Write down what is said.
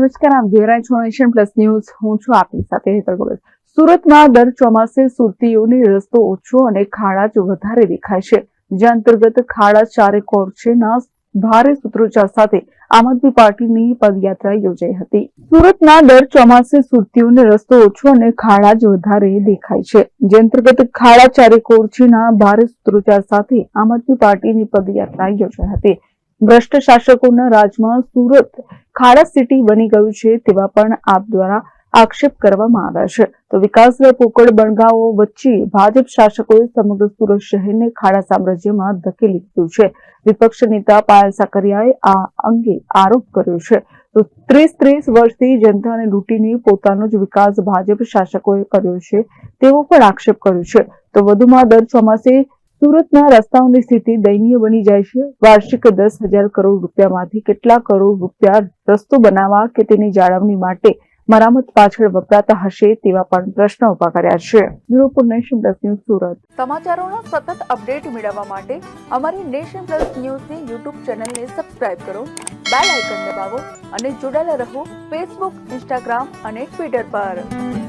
નમસ્કાર છો nation plus news. હું છું આપની સાથે હેતલ ભગત સુરતમાં દર ચોમાસે સુરતીઓને રસ્તો ઓછો અને ખાડા વધારે દેખાય છે. જે અંતર્ગત ખાડા ચારે કોર છે ભારે સૂત્રોચ્ચાર સાથે આમ આદમી પાર્ટીની પદયાત્રા યોજાઈ હતી. સુરતના દર ચોમાસે સુરતીઓને રસ્તો ઓછો અને ખાડા જ વધારે દેખાય છે. જે અંતર્ગત ખાડા ચારે કોર ભારે સૂત્રોચ્ચાર સાથે આમ આદમી પાર્ટીની પદયાત્રા યોજાઈ હતી. ભ્રષ્ટ શાસકોના રાજમાં સુરત ખાડા સિટી બની ગયું છે તેવા પણ આપ દ્વારા આક્ષેપ કરવામાં આવ્યા છે. તો વિકાસના પોકળ બણગાઓ વચ્ચે ભાજપ શાસકોએ સમગ્ર સુરત શહેરને ખાડા સામ્રાજ્યમાં ધકેલી દીધું છે. વિપક્ષ નેતા પાયલ સાકરિયાએ આ અંગે આરોપ કર્યો છે. તો ત્રીસ ત્રીસ વર્ષથી જનતાને લૂંટીને પોતાનો જ વિકાસ ભાજપ શાસકોએ કર્યો છે તેવો પણ આક્ષેપ કર્યો છે. તો વધુમાં દર ચોમાસે સુરતના રસ્તાઓની સ્થિતિ દયનીય બની જાય છે. વાર્ષિક દસ હજાર કરોડ રૂપિયામાંથી કેટલા કરોડ રૂપિયા રસ્તો બનાવવા કે તેની જાળવણી માટે મરામત પાછળ વપરાતા હશે તેવા પણ પ્રશ્નો ઊભા કર્યા છે. Bureau nation plus news Surat. સમાચારોના સતત અપડેટ મેળવવા માટે અમારી નેશન પ્લસ ન્યૂઝની યુટ્યુબ ચેનલને સબસ્ક્રાઇબ કરો, બેલ આઇકન દબાવો અને જોડાયેલા રહો ફેસબુક, ઇન્સ્ટાગ્રામ અને ટ્વિટર પર.